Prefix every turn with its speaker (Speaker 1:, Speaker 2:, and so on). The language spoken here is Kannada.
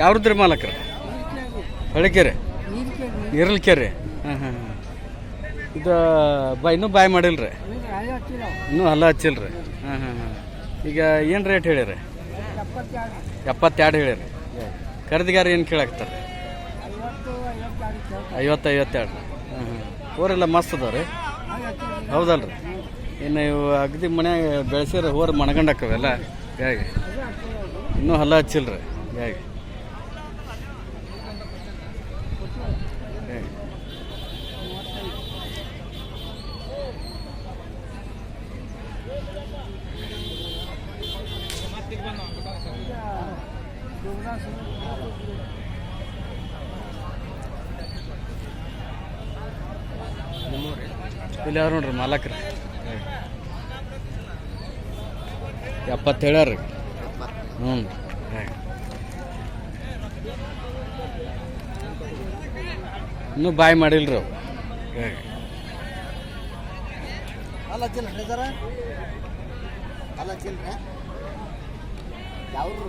Speaker 1: ಯಾವ್ದ್ರಿ ಮಾಲಕ್ರ? ಹೊಳಕೆರೆ? ಇರ್ಲಿಕೆರೆ ಹಾಂ ಹಾಂ ಹಾಂ. ಇದು ಬಾ, ಇನ್ನೂ ಬಾಯ್ ರೀ ಇನ್ನೂ ಹಲ್ಲ ಹಚ್ಚಿಲ್ರಿ? ಹಾಂ ಹಾಂ ಹಾಂ. ಈಗ ಏನು ರೇಟ್ ಹೇಳಿರಿ ಎಪ್ಪತ್ತೆರಡು ಹೇಳಿರಿ ಖರೀದಿಗಾರ ಏನು ಕೇಳಾಕ್ತಾರೆ ಐವತ್ತು, ಐವತ್ತೆರಡು. ಹಾಂ ಹಾಂ. ಹೋರೆಲ್ಲ ಮಸ್ತ್ ಅದಾವ ರೀ ಹೌದಲ್ಲ ರೀ ಇನ್ನು ಇವು ಅಗದಿ ಮನ್ಯಾಗ ಬೆಳೆಸಿರ ಹೋರ್ ಮಣಗಂಡಕ್ಕವೆಲ್ಲ ಹೇಗೆ ಇನ್ನೂ ಹಲ್ಲ ಹೇಗೆ ಹೇಗೆ ಇಲ್ಲಿ ಯಾರು ನೋಡ್ರಿ ಮಾಲಕ್ರಿ. ಎಪ್ಪತ್ತು ಹೇಳ್ಯಾರ ಹ್ಞೂ. ಇನ್ನೂ ಬಾಯ್ ಮಾಡಿಲ್ರಿ ಅವು.
Speaker 2: ಅಲ್ಲ ಚಿಲ್ ಸರ. ಅಲ್ಲ ಚಿಲ್ರ. ಯಾವ್ರು